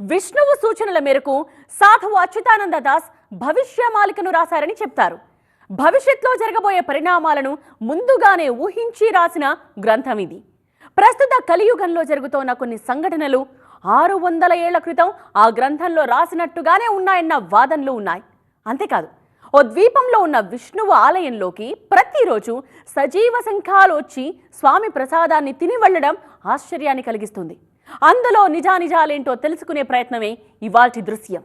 విష్ణువు సూచనల మేరకు సాధువు అచ్యుతానంద దాస్ భవిష్యమాలికను రాశారని చెప్తారు. భవిష్యత్లో జరగబోయే పరిణామాలను ముందుగానే ఊహించి రాసిన గ్రంథం ఇది. ప్రస్తుత కలియుగంలో జరుగుతోన్న కొన్ని సంఘటనలు ఆరు వందల ఏళ్ళ క్రితం ఆ గ్రంథంలో రాసినట్టుగానే ఉన్నాయన్న వాదనలు ఉన్నాయి. అంతేకాదు ఓ ద్వీపంలో ఉన్న విష్ణువు ఆలయంలోకి ప్రతిరోజు సజీవ శంఖాలు వచ్చి స్వామి ప్రసాదాన్ని తిని వెళ్ళడం ఆశ్చర్యాన్ని కలిగిస్తుంది. అందులో నిజానిజాలేంటో తెలుసుకునే ప్రయత్నమే ఇవాల్టి దృశ్యం.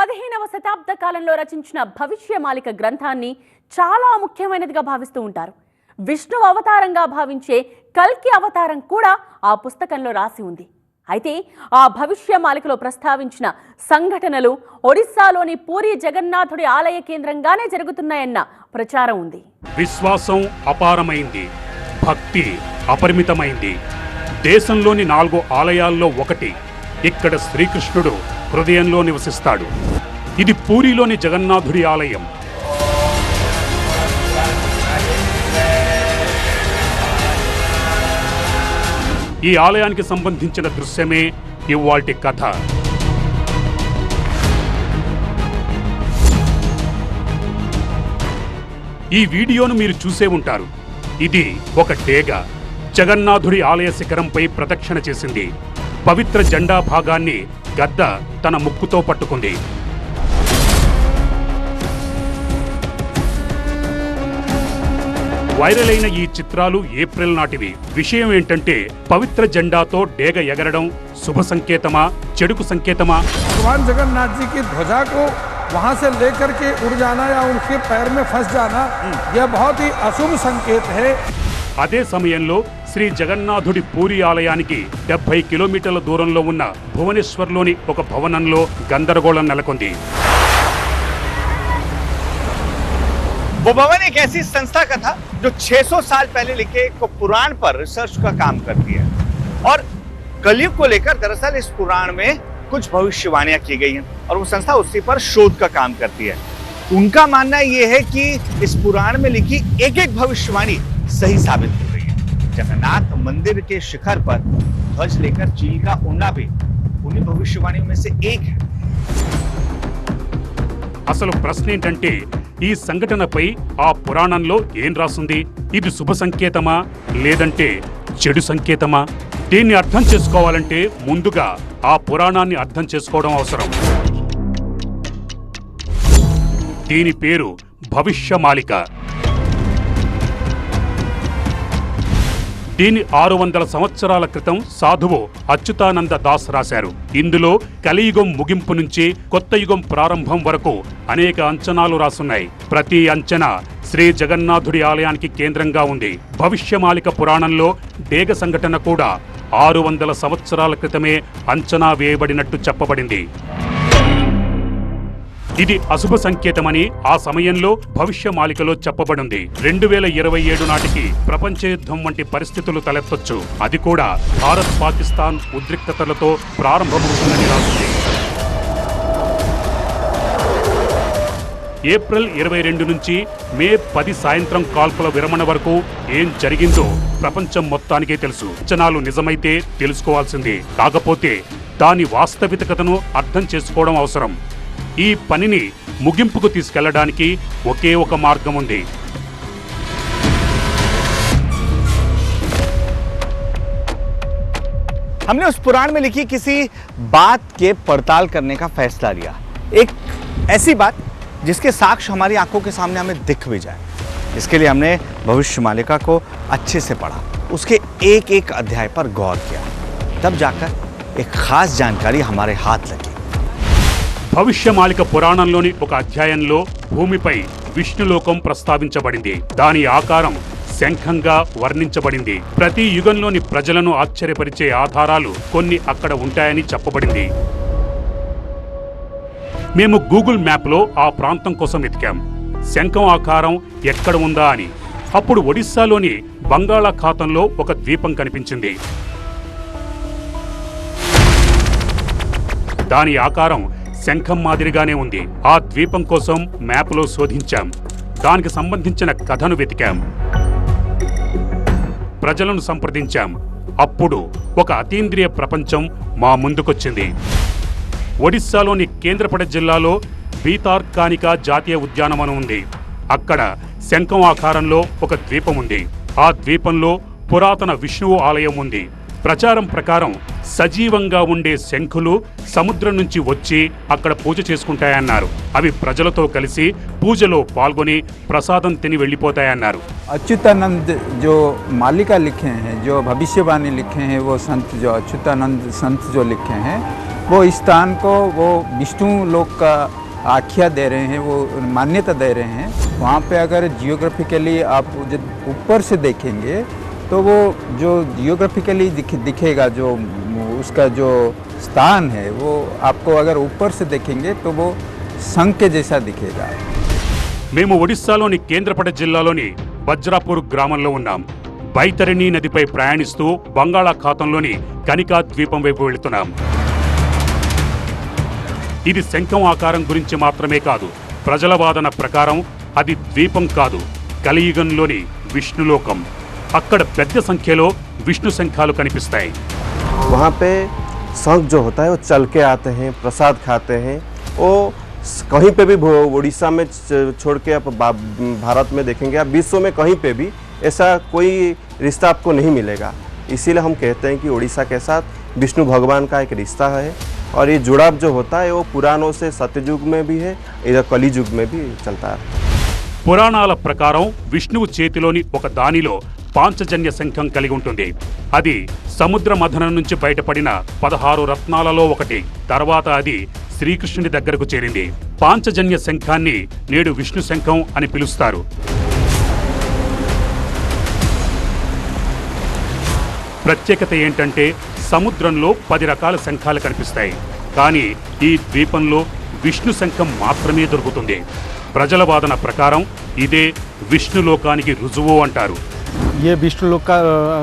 పదిహేనవ శతాబ్ద కాలంలో రచించిన భవిష్యమాలిక గ్రంథాన్ని చాలా ముఖ్యమైనదిగా భావిస్తూ ఉంటారు. విష్ణు అవతారంగా భావించే కల్కి అవతారం కూడా ఆ పుస్తకంలో రాసి ఉంది. అయితే ఆ భవిష్యమాలికలో ప్రస్తావించిన సంఘటనలు ఒడిస్సాలోని పూరి జగన్నాథుడి ఆలయ కేంద్రంగానే జరుగుతున్నాయన్న ప్రచారం ఉంది. విశ్వాసం అపారమైంది. భక్తి అపరిమితమైంది. దేశంలోని నాలుగు ఆలయాల్లో ఒకటి ఇక్కడ శ్రీకృష్ణుడు హృదయంలో నివసిస్తాడు. ఇది పూరిలోని జగన్నాథుడి ఆలయం. ఈ ఆలయానికి సంబంధించిన దృశ్యమే ఇవాల్టి కథ. ఈ వీడియోను మీరు చూసే ఉంటారు. ఇది ఒక డేగ. జగన్నాథుడి ఆలయ శిఖరంపై ప్రదక్షిణ చేసింది. పవిత్ర జెండా భాగాన్ని గద్ద తన ముక్కుతో పట్టుకుంది. వైరల్ అయిన ఈ చిత్రాలు ఏప్రిల్ నాటివి విషయం ఏంటంటే పవిత్ర జెండాతో డేగ ఎగరడం శుభ సంకేతమా చెడుకు సంకేతమా भगवान जगन्नाथ जी की ध्वजा को वहां से लेकर के उड़ जाना या उनके पैर में फंस जाना यह बहुत ही अशुभ संकेत है అదే సమయంలో శ్రీ జగన్నాథుడి పూరి ఆలయానికి డెబ్బై కిలోమీటర్ల దూరంలో ఉన్న భువనేశ్వర్లోని ఒక భవనంలో గందరగోళం నెలకొంది वो भवन एक ऐसी संस्था का था जो 600 साल पहले लिखे एक पुराण पर रिसर्च का काम करती है और कलयुग को लेकर दरअसल इस पुराण में कुछ भविष्यवाणियां की गई हैं और वो संस्था उसी पर शोध का काम करती है उनका मानना ये है कि इस पुराण में लिखी एक एक भविष्यवाणी सही साबित हो रही है जगन्नाथ मंदिर के शिखर पर ध्वज लेकर चील का उड़ना भी उन्हीं भविष्यवाणियों में से एक है అసలు ప్రశ్న ఏంటంటే ఈ సంఘటనపై ఆ పురాణంలో ఏం రాసుంది? ఇది శుభ సంకేతమా? లేదంటే చెడు సంకేతమా? దీన్ని అర్థం చేసుకోవాలంటే ముందుగా ఆ పురాణాన్ని అర్థం చేసుకోవడం అవసరం. దీని పేరు భవిష్యమాలిక దీని ఆరు వందల సంవత్సరాల క్రితం సాధువు అచ్యుతానంద దాస్ రాశారు. ఇందులో కలియుగం ముగింపు నుంచి కొత్త యుగం ప్రారంభం వరకు అనేక అంచనాలు రాసున్నాయి. ప్రతి అంచనా శ్రీ జగన్నాథుడి ఆలయానికి కేంద్రంగా ఉంది భవిష్యమాలిక పురాణంలో డేగ సంఘటన కూడా ఆరు వందల సంవత్సరాల క్రితమే అంచనా వేయబడినట్టు చెప్పబడింది. ఇది అశుభ సంకేతమని ఆ సమయంలో భవిష్యమాలికలో చెప్పబడింది. రెండు వేల ఇరవై ఏడు నాటికి ప్రపంచ యుద్ధం వంటి పరిస్థితులు తలెత్తొచ్చు. అది కూడా భారత్ పాకిస్తాన్ ఉద్రిక్తతలతో ప్రారంభమవుతుందని రాస్తుంది ఏప్రిల్ ఇరవై రెండు నుంచి మే పది సాయంత్రం కాల్పుల విరమణ వరకు ఏం జరిగిందో ప్రపంచం మొత్తానికే తెలుసు. అంచనాలు నిజమైతే తెలుసుకోవాల్సిందే. కాకపోతే దాని వాస్తవికతను అర్థం చేసుకోవడం అవసరం. ఈ పనిని ముగింపుకు తీసుకెళ్లడానికి ఒకే ఒక మార్గం ఉంది हमने उस पुराण में लिखी किसी बात के पड़ताल करने का फैसला लिया एक ऐसी बात जिसके साक्ष्य हमारी आंखों के सामने हमें दिख भी जाए इसके लिए हमने भविष्य मालिका को अच्छे से पढ़ा उसके एक एक अध्याय पर गौर किया तब जाकर एक खास जानकारी हमारे हाथ लगी భవిష్యమాలిక పురాణంలోని ఒక అధ్యాయంలో భూమిపై విష్ణులోకం ప్రస్తావించబడింది. దాని ఆకారం శంఖంగా వర్ణించబడింది. ప్రతి యుగంలోని ప్రజలను ఆశ్చర్యపరిచే ఆధారాలు కొన్ని అక్కడ ఉంటాయని చెప్పబడింది. మేము గూగుల్ మ్యాప్లో ఆ ప్రాంతం కోసం వెతికాం. శంఖం ఆకారం ఎక్కడ ఉందా అని. అప్పుడు ఒడిస్సాలోని బంగాళాఖాతంలో ఒక ద్వీపం కనిపించింది. దాని ఆకారం శంఖం మాదిరిగానే ఉంది. ఆ ద్వీపం కోసం మ్యాప్లో శోధించాం. దానికి సంబంధించిన కథను వెతికాం. ప్రజలను సంప్రదించాం. అప్పుడు ఒక అతీంద్రియ ప్రపంచం మా ముందుకొచ్చింది. ఒడిస్సాలోని కేంద్రపడ జిల్లాలో బీతార్కానికా జాతీయ ఉద్యానవనం ఉంది. అక్కడ శంఖం ఆకారంలో ఒక ద్వీపం ఉంది. ఆ ద్వీపంలో పురాతన విష్ణువు ఆలయం ఉంది. ప్రచారం ప్రకారం సజీవంగా ఉండే శంఖులు సముద్రం నుంచి వచ్చి అక్కడ పూజ చేసుకుంటాయన్నారు అవి ప్రజలతో కలిసి పూజలో పాల్గొని ప్రసాదం తిని వెళ్ళిపోతాయన్నారు अच्युतानंद जो मालिका लिखे हैं जो भविष्यवाणी लिखे हैं वो संत जो अच्युतानंद संत जो लिखे हैं वो इस स्थान को वो विष्णु लोक का आख्या दे रहे हैं वो मान्यता दे रहे हैं वहाँ पे अगर जियोग्राफिकली आप जब ऊपर से देखेंगे तो वो जो जियोग्राफिकली दिख, दिखेगा जो उसका जो स्थान है वो आपको अगर ऊपर से देखेंगे तो वो संघ के जैसा दिखेगा మేము ఒడిశాలోని కేంద్రపడ జిల్లాలోని వజ్రాపూర్ గ్రామంలో ఉన్నాం బైతరిణి నదిపై ప్రయాణిస్తూ బంగాళాఖాతంలోని కనికా ద్వీపం వైపు వెళుతున్నాం ఇది శంఖం ఆకారం గురించి మాత్రమే కాదు ప్రజల వాదన ప్రకారం అది ద్వీపం కాదు కలియుగంలోని విష్ణులోకం అక్కడ పెద్ద సంఖ్యలో విష్ణు శంఖాలు కనిపిస్తాయి वहाँ पे शंख जो होता है वो चल के आते हैं प्रसाद खाते हैं वो स- कहीं पे भी भो- उड़ीसा में च- छोड़ के आप बा- भारत में देखेंगे आप विश्व में कहीं पे भी ऐसा कोई रिश्ता आपको नहीं मिलेगा इसीलिए हम कहते हैं कि उड़ीसा के साथ विष्णु भगवान का एक रिश्ता है और ये जुड़ाव जो होता है वो पुराणों से सत्ययुग में भी है इधर कली युग में भी चलता है పురాణాల ప్రకారం విష్ణువు చేతిలోని ఒక దానిలో పాంచజన్య శంఖం కలిగి ఉంటుంది. అది సముద్ర మథనం నుంచి బయటపడిన పదహారు రత్నాలలో ఒకటి. తర్వాత అది శ్రీకృష్ణుడి దగ్గరకు చేరింది. పాంచజన్య శంఖాన్ని నేడు విష్ణు శంఖం అని పిలుస్తారు. ప్రత్యేకత ఏంటంటే సముద్రంలో పది రకాల శంఖాలు కనిపిస్తాయి. కానీ ఈ ద్వీపంలో విష్ణు శంఖం మాత్రమే దొరుకుతుంది. ప్రజల వాదన ప్రకారం ఇదే విష్ణులోకానికి రుజువు అంటారు. ये विष्णु लोक का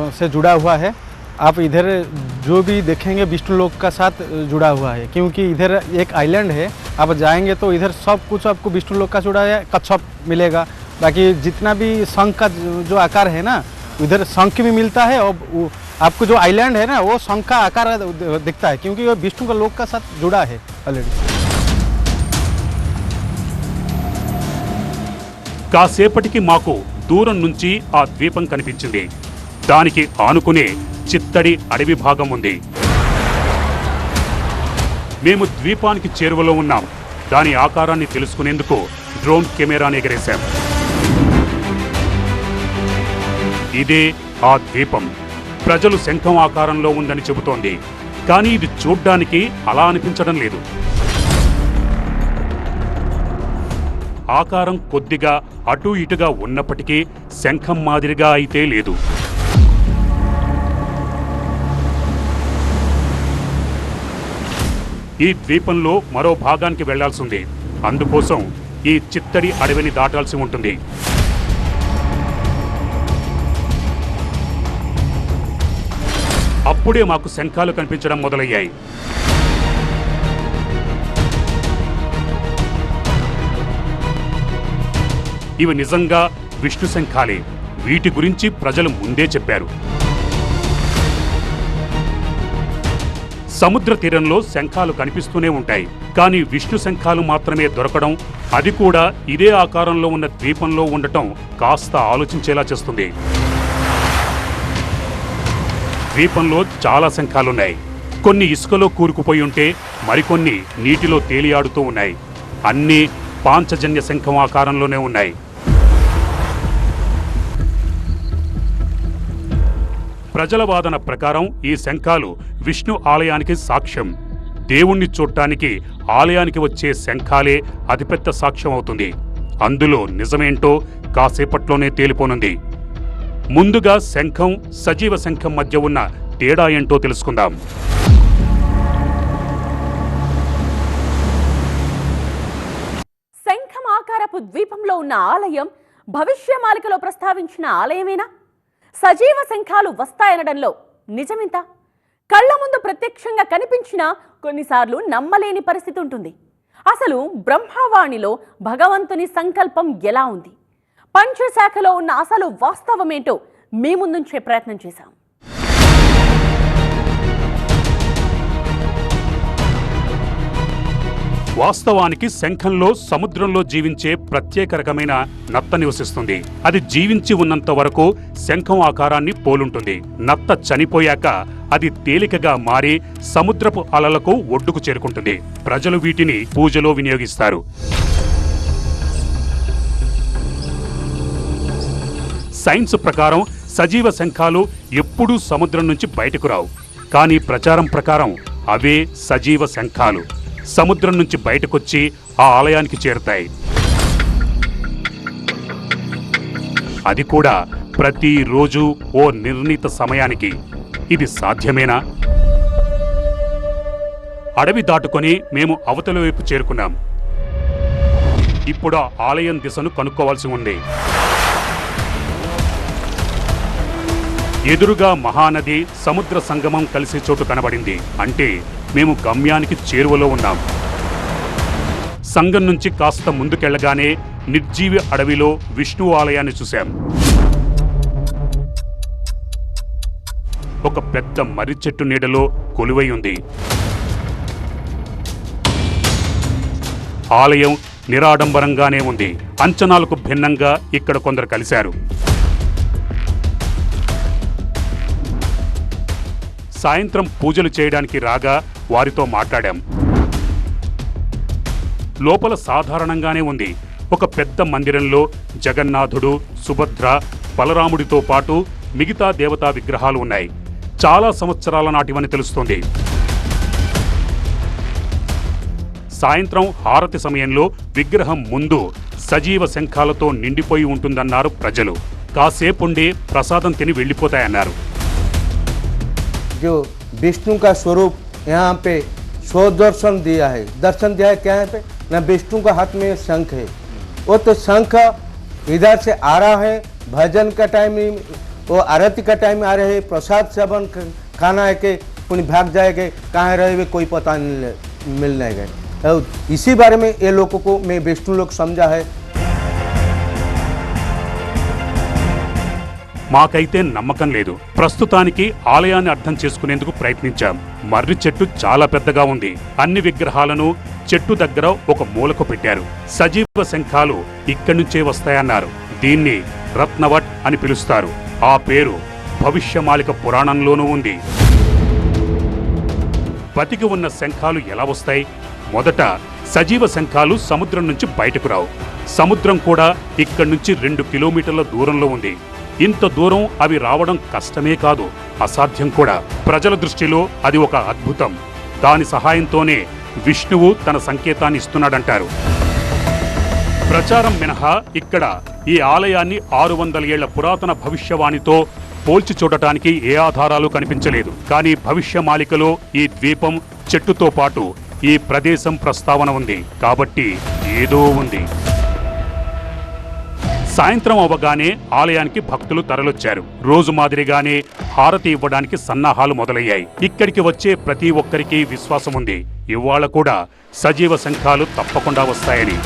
से जुड़ा हुआ है। आप इधर जो भी देखेंगे, विष्णु लोक का साथ जुड़ा हुआ है। क्योंकि इधर एक आइलैंड है। आप जाएँगे तो इधर सब कुछ आपको विष्णु लोक का जुड़ा है, कच्छप मिलेगा। बाकी जितना भी शंख का जो- आकार है ना इधर शंख भी मिलता है और आपको जो आइलैंड है ना, वो शंख का आकार दिखता है। क्योंकि वो विष्णु का लोक का साथ जुड़ा है ऑलरेडी కాసేపటికి మాకు దూరం నుంచి ఆ ద్వీపం కనిపించింది. దానికి ఆనుకునే చిత్తడి అడవి భాగం ఉంది. మేము ద్వీపానికి చేరువలో ఉన్నాం. దాని ఆకారాన్ని తెలుసుకునేందుకు డ్రోన్ కెమెరాని ఎగరేశాం. ఇదే ఆ ద్వీపం. ప్రజలు శంఖం ఆకారంలో ఉందని చెబుతోంది. కానీ ఇది చూడ్డానికి అలా అనిపించడం లేదు. ఆకారం కొద్దిగా అటు ఇటుగా ఉన్నప్పటికీ శంఖం మాదిరిగా అయితే లేదు. ఈ ద్వీపంలో మరో భాగానికి వెళ్ళాల్సింది. అందుకోసం ఈ చిత్తడి అడవిని దాటాల్సి ఉంటుంది. అప్పుడే మాకు శంఖాలు కనిపించడం మొదలయ్యాయి. ఇవి నిజంగా విష్ణు శంఖాలే. వీటి గురించి ప్రజలు ముందే చెప్పారు. సముద్ర తీరంలో శంఖాలు కనిపిస్తూనే ఉంటాయి. కానీ విష్ణు శంఖాలు మాత్రమే దొరకడం అది కూడా ఇదే ఆకారంలో ఉన్న ద్వీపంలో ఉండటం కాస్త ఆలోచించేలా చేస్తుంది. ద్వీపంలో చాలా శంఖాలున్నాయి. కొన్ని ఇసుకలో కూరుకుపోయి ఉంటే మరికొన్ని నీటిలో తేలియాడుతూ ఉన్నాయి. అన్నీ పాంచజన్య శంఖం ఆకారంలోనే ఉన్నాయి. ప్రజల వాదన ప్రకారం ఈ శంఖాలు విష్ణు ఆలయానికి సాక్ష్యం. దేవుణ్ణి చూడటానికి ఆలయానికి వచ్చే శంఖాలే అతిపెద్ద సాక్ష్యం అవుతుంది. అందులో నిజమేంటో కాసేపట్లోనే తేలిపోనుంది. ముందుగా శంఖం సజీవ శంఖం మధ్య ఉన్న తేడా ఏంటో తెలుసుకుందాం. శంఖం ఆకారపు ద్వీపంలో ఉన్న ఆలయం భవిష్యమాలికలో ప్రస్తావించిన ఆలయమేనా? సజీవ శంఖాలు వస్తాయనడంలో నిజమింత? కళ్ళ ముందు ప్రత్యక్షంగా కనిపించినా కొన్నిసార్లు నమ్మలేని పరిస్థితి ఉంటుంది. అసలు బ్రహ్మవాణిలో భగవంతుని సంకల్పం ఎలా ఉంది? పంచశాఖలో ఉన్న అసలు వాస్తవమేంటో మీ ముందుంచే ప్రయత్నం చేశాం. వాస్తవానికి శంఖంలో సముద్రంలో జీవించే ప్రత్యేక రకమైన నత్త నివసిస్తుంది. అది జీవించి ఉన్నంత వరకు శంఖం ఆకారాన్ని పోలుంటుంది. నత్త చనిపోయాక అది తేలికగా మారి సముద్రపు అలలకు ఒడ్డుకు చేరుకుంటుంది. ప్రజలు వీటిని పూజలో వినియోగిస్తారు. సైన్స్ ప్రకారం సజీవ శంఖాలు ఎప్పుడూ సముద్రం నుంచి బయటకు రావు. కానీ ప్రచారం ప్రకారం అవే సజీవ శంఖాలు. సముద్రం నుంచి బయటకొచ్చి ఆ ఆలయానికి చేరుతాయి. అది కూడా ప్రతిరోజు ఓ నిర్ణీత సమయానికి. ఇది సాధ్యమేనా? అడవి దాటుకొని మేము అవతల వైపు చేరుకున్నాం. ఇప్పుడు ఆలయం దిశను కనుక్కోవాల్సి ఉంది. ఎదురుగా మహానది సముద్ర సంగమం కలిసే చోటు కనబడింది. అంటే మేము గమ్యానికి చేరువలో ఉన్నాం. సంగం నుంచి కాస్త ముందుకెళ్ళగానే నిర్జీవి అడవిలో విష్ణు ఆలయాన్ని చూశాం. ఒక పెద్ద మర్రి చెట్టు నీడలో కొలువై ఉంది. ఆలయం నిరాడంబరంగానే ఉంది. అంచనాలకు భిన్నంగా ఇక్కడ కొందరు కలిశారు. సాయంత్రం పూజలు చేయడానికి రాగా వారితో మాట్లాడాం. లోపల సాధారణంగానే ఉంది. ఒక పెద్ద మందిరంలో జగన్నాథుడు సుభద్ర బలరాముడితో పాటు మిగతా దేవతా విగ్రహాలు ఉన్నాయి. చాలా సంవత్సరాల నాటివని తెలుస్తోంది. సాయంత్రం హారతి సమయంలో విగ్రహం ముందు సజీవ శంఖాలతో నిండిపోయి ఉంటుందన్నారు ప్రజలు. కాసేపుండి ప్రసాదం తిని వెళ్ళిపోతాయన్నారు. విష్ణు స్వరూప్ यहाँ पे स्व दर्शन दिया है। दर्शन दिया है क्या है पे? ना विष्णु का हाथ में शंख है। वो तो शंख इधर से आ रहा है, भजन का टाइम वो आरती का टाइम आ रहे है, प्रसाद सेवन खाना है के पुण्य भाग जाएँगे, कहाँ रहे हुए कोई पता नहीं ले- मिल नहीं गए इसी बारे में ये लोगों को मैं विष्णु लोग समझा है మాకైతే నమ్మకం లేదు. ప్రస్తుతానికి ఆలయాన్ని అర్థం చేసుకునేందుకు ప్రయత్నించాం. మర్రి చెట్టు చాలా పెద్దగా ఉంది. అన్ని విగ్రహాలను చెట్టు దగ్గర ఒక మూలకు పెట్టారు. సజీవ శంఖాలు ఇక్కడి నుంచే వస్తాయన్నారు. దీన్ని రత్నవట్ అని పిలుస్తారు. ఆ పేరు భవిష్యమాలిక పురాణంలోనూ ఉంది. బతికి ఉన్న శంఖాలు ఎలా వస్తాయి? మొదట సజీవ శంఖాలు సముద్రం నుంచి బయటకు రావు. సముద్రం కూడా ఇక్కడి నుంచి రెండు కిలోమీటర్ల దూరంలో ఉంది. ఇంత దూరం అవి రావడం కష్టమే కాదు అసాధ్యం కూడా. ప్రజల దృష్టిలో అది ఒక అద్భుతం. దాని సహాయంతోనే విష్ణువు తన సంకేతాన్ని ఇస్తున్నాడంటారు. ప్రచారం మినహా ఇక్కడ ఈ ఆలయాన్ని ఆరు వందల ఏళ్ళ పురాతన భవిష్యవాణితో పోల్చి చూడటానికి ఏ ఆధారాలు కనిపించలేదు. కానీ భవిష్యమాలికలో ఈ ద్వీపం చెట్టుతో పాటు ఈ ప్రదేశం ప్రస్తావన ఉంది. కాబట్టి ఏదో ఉంది. సాయంత్రం అవ్వగానే ఆలయానికి భక్తులు తరలొచ్చారు. రోజు మాదిరిగానే హారతి ఇవ్వడానికి సన్నాహాలు మొదలయ్యాయి. ఇక్కడికి వచ్చే ప్రతి ఒక్కరికి విశ్వాసం ఉంది. ఇవాళ కూడా సజీవ శంఖాలు తప్పకుండా వస్తాయని.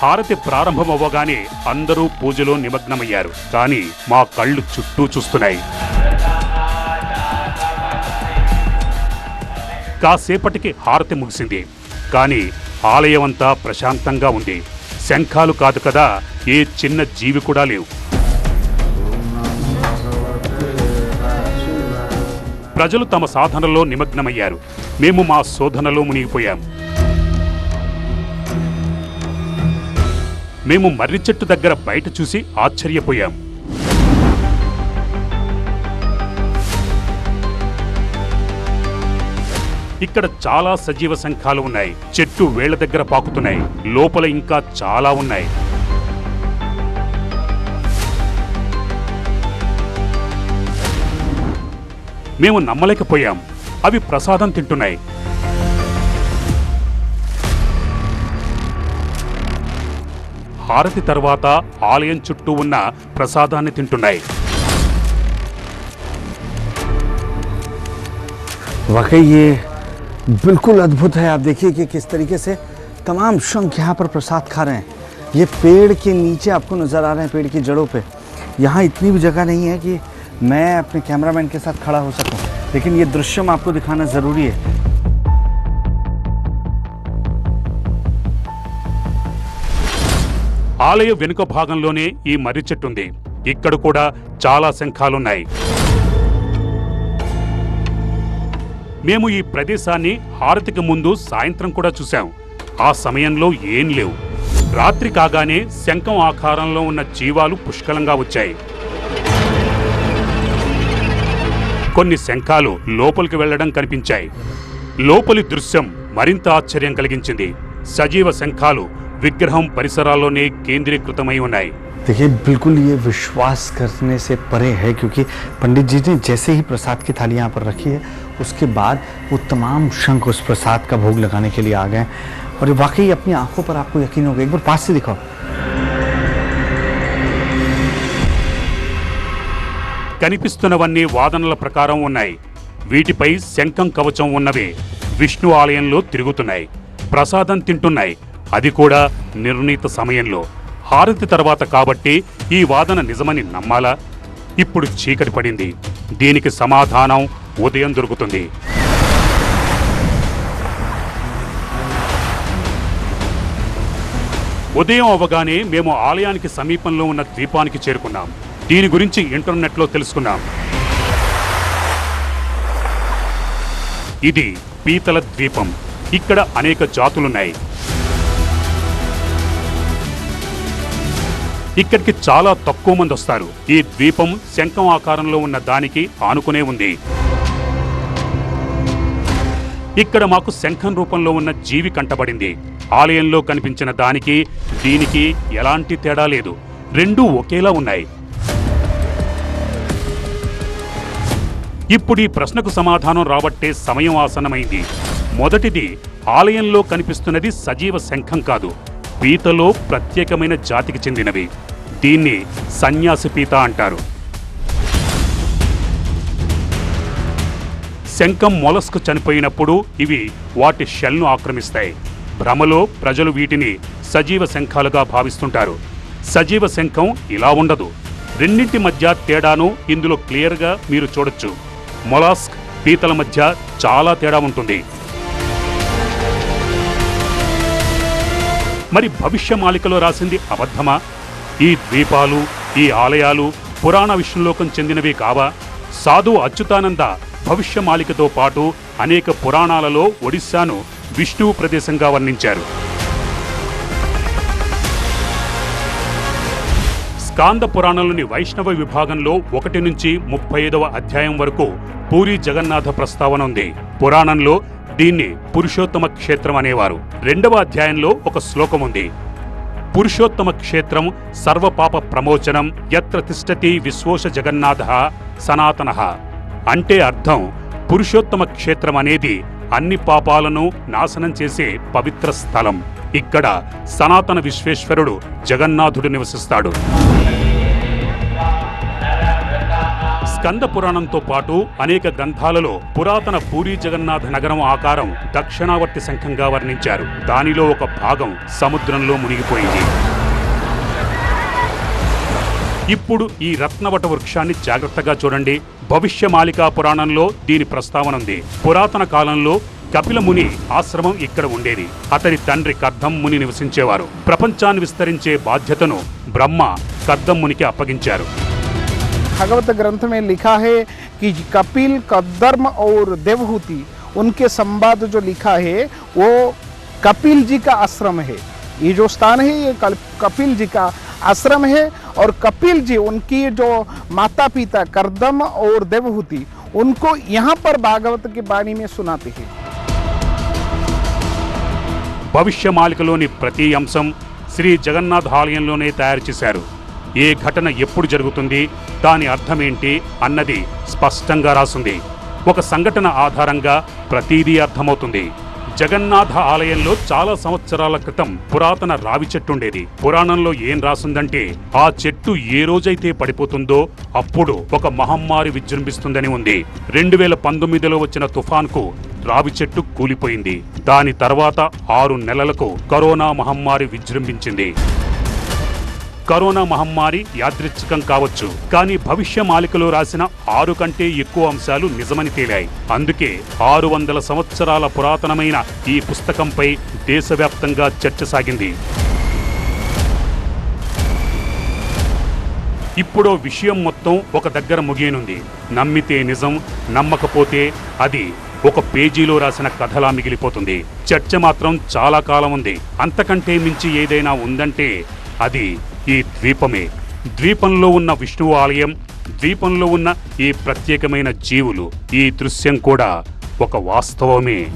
హారతి ప్రారంభమవ్వగానే అందరూ పూజలో నిమగ్నమయ్యారు. కానీ మా కళ్ళు చుట్టూ చూస్తున్నాయి. కాసేపటికి హారతి ముగిసింది. కానీ ఆలయం అంతా ప్రశాంతంగా ఉంది. శంఖాలు కాదు కదా ఏ చిన్న జీవి కూడా లేవు. ప్రజలు తమ సాధనలో నిమగ్నమయ్యారు. మేము మా శోధనలో మునిగిపోయాం. మేము మర్రి చెట్టు దగ్గర బయట చూసి ఆశ్చర్యపోయాం. ఇక్కడ చాలా సజీవ సంఘాలు ఉన్నాయి. చెట్టు వేళ్ళ దగ్గర పాకుతున్నాయి. లోపల ఇంకా చాలా ఉన్నాయి. మేము నమ్మలేకపోయాం. అవి ప్రసాదం తింటున్నాయి. హారతి తర్వాత ఆలయం చుట్టూ ఉన్న ప్రసాదాన్ని తింటున్నాయి. వకయ్యే बिल्कुल अद्भुत है आप देखिए कि किस तरीके से तमाम शंख यहाँ पर प्रसाद खा रहे हैं ये पेड़ के नीचे आपको नज़र आ रहे हैं पेड़ की जड़ों पे यहाँ इतनी भी जगह नहीं है कि मैं अपने कैमरामैन के साथ खड़ा हो सकूं लेकिन ये दृश्य मैं आपको दिखाना ज़रूरी है ఆలయ వెనుక భాగంలోనే ఈ మర్రి చెట్టు ఉంది ఇక్కడ కూడా చాలా శంఖాలున్నాయి మేము ఈ ప్రదేశాన్ని హారతికి ముందు సాయంత్రం కూడా చూశాం ఆ సమయంలో ఏం లేవు రాత్రి కాగానే శంఖం ఆకారంలో ఉన్న జీవాలు పుష్కలంగా వచ్చాయి కొన్ని శంఖాలు లోపలికి వెళ్లడం కనిపించాయి లోపలి దృశ్యం మరింత ఆశ్చర్యం కలిగించింది సజీవ శంఖాలు విగ్రహం పరిసరాల్లోనే కేంద్రీకృతమై ఉన్నాయి देखिए बिल्कुल ये विश्वास करने से परे है क्योंकि पंडित जी ने जैसे ही प्रसाद की थाली यहाँ पर रखी है उसके बाद वो तमाम शंख उस प्रसाद का भोग लगाने के लिए आ गए और ये वाकई अपनी आंखों पर आपको यकीन होगा एक बार पास से दिखाओ కనిపిస్తున్నవన్నీ వాదనల ప్రకారం ఉన్నాయి వీటిపై శంఖం కవచం ఉన్నవి విష్ణు ఆలయంలో తిరుగుతున్నాయి ప్రసాదం తింటున్నాయి అది కూడా నిర్ణీత సమయంలో హారతి తర్వాత కాబట్టి ఈ వాదన నిజమని నమ్మాలా ఇప్పుడు చీకటి పడింది దీనికి సమాధానం ఉదయం దొరుకుతుంది. ఉదయం అవగానే మేము ఆలయానికి సమీపంలో ఉన్న ద్వీపానికి చేరుకున్నాం. దీని గురించి ఇంటర్నెట్లో తెలుసుకున్నాం. ఇది పీతల ద్వీపం. ఇక్కడ అనేక జాతులున్నాయి. ఇక్కడికి చాలా తక్కువ మంది వస్తారు. ఈ ద్వీపం శంఖం ఆకారంలో ఉన్న దానికి ఆనుకునే ఉంది. ఇక్కడ మాకు శంఖం రూపంలో ఉన్న జీవి కంటబడింది. ఆలయంలో కనిపించిన దానికి దీనికి ఎలాంటి తేడా లేదు. రెండూ ఒకేలా ఉన్నాయి. ఇప్పుడు ఈ ప్రశ్నకు సమాధానం రాబట్టే సమయం ఆసన్నమైంది. మొదటిది ఆలయంలో కనిపిస్తున్నది సజీవ శంఖం కాదు. పీతలో ప్రత్యేకమైన జాతికి చెందినవి. దీన్ని సన్యాసి పీత అంటారు. శంఖం మొలస్క్ చనిపోయినప్పుడు ఇవి వాటి షెల్ను ఆక్రమిస్తాయి. భ్రమలో ప్రజలు వీటిని సజీవ శంఖాలుగా భావిస్తుంటారు. సజీవ శంఖం ఇలా ఉండదు. రెండింటి మధ్య తేడాను ఇందులో క్లియర్గా మీరు చూడొచ్చు. మొలాస్క్ పీతల మధ్య చాలా తేడా ఉంటుంది. మరి భవిష్యమాలికలో రాసింది అబద్ధమా? ఈ ద్వీపాలు ఈ ఆలయాలు పురాణ విష్ణులోకం చెందినవి కావా? సాధు అచ్యుతానంద భవిష్యమాలికతో పాటు అనేక పురాణాలలో ఒడిశాను విష్ణువు ప్రదేశంగా వర్ణించారు. స్కాంద పురాణంలోని వైష్ణవ విభాగంలో ఒకటి నుంచి ముప్పై ఐదవ అధ్యాయం వరకు పూరి జగన్నాథ ప్రస్తావన ఉంది. పురాణంలో దీన్ని పురుషోత్తమ క్షేత్రం అనేవారు. రెండవ అధ్యాయంలో ఒక శ్లోకం ఉంది. పురుషోత్తమ క్షేత్రం సర్వపాప ప్రమోచనం యత్ర తిష్టతి విశ్వోష జగన్నాథ సనాతన. అంటే అర్థం పురుషోత్తమ క్షేత్రం అనేది అన్ని పాపాలను నాశనం చేసే పవిత్ర స్థలం. ఇక్కడ సనాతన విశ్వేశ్వరుడు జగన్నాథుడు నివసిస్తాడు. స్కంద పురాణంతో పాటు అనేక గ్రంథాలలో పురాతన పూరీ జగన్నాథ నగరం ఆకారం దక్షిణావర్తి శంఖంగా వర్ణించారు. దానిలో ఒక భాగం సముద్రంలో మునిగిపోయింది. ఇప్పుడు ఈ రత్నవట వృక్షాన్ని జాగ్రత్తగా చూడండి. భవిష్యమాలికా పురాణంలో దీని ప్రస్తావన ఉంది పురాతన కాలంలో కపిల ముని ఆశ్రమం ఇక్కడ ఉండేది అతని తండ్రి కద్దం ముని నివసించేవారు ప్రపంచాన్ని విస్తరించే బాధ్యతను బ్రహ్మ కద్దం మునికి అప్పగించారు भागवत ग्रंथ में लिखा है कि कपिल कद्दर्म और देवहूति उनके संवाद जो लिखा है वो कपिल जी का आश्रम है ये जो स्थान है ये कल- कपिल जी का आश्रम है और कपिल जी उनकी जो माता पिता करदम और देवहूति उनको यहाँ पर भागवत की वाणी में सुनाते हैं భవిష్యమాలికలోని ప్రతి అంశం శ్రీ జగన్నాథ్ ఆలయంలోనే తయారు చేశారు ఏ ఘటన ఎప్పుడు జరుగుతుంది దాని అర్థమేంటి అన్నది స్పష్టంగా రాసుంది ఒక సంఘటన ఆధారంగా ప్రతీదీ అర్థమవుతుంది జగన్నాథ ఆలయంలో చాలా సంవత్సరాల క్రితం పురాతన రావి చెట్టు ఉండేది పురాణంలో ఏం రాసిందంటే ఆ చెట్టు ఏ రోజైతే పడిపోతుందో అప్పుడు ఒక మహమ్మారి విజృంభిస్తుందని ఉంది. రెండు వేల పంతొమ్మిదిలో వచ్చిన తుఫాన్కు రావి చెట్టు కూలిపోయింది. దాని తర్వాత ఆరు నెలలకు కరోనా మహమ్మారి విజృంభించింది. కరోనా మహమ్మారి యాదృచ్ఛికం కావచ్చు. కానీ భవిష్య మాలికలో రాసిన ఆరు కంటే ఎక్కువ అంశాలు నిజమని తేలాయి. అందుకే ఆరు వందల సంవత్సరాల పురాతనమైన ఈ పుస్తకంపై దేశవ్యాప్తంగా చర్చ సాగింది. ఇప్పుడో విషయం మొత్తం ఒక దగ్గర ముగియనుంది. నమ్మితే నిజం నమ్మకపోతే అది ఒక పేజీలో రాసిన కథలా మిగిలిపోతుంది. చర్చ మాత్రం చాలా కాలం ఉంది. అంతకంటే మించి ఏదైనా ఉందంటే అది ఈ ద్వీపమే. ద్వీపంలో ఉన్న విష్ణువు ఆలయం ద్వీపంలో ఉన్న ఈ ప్రత్యేకమైన జీవులు ఈ దృశ్యం కూడా ఒక వాస్తవమే.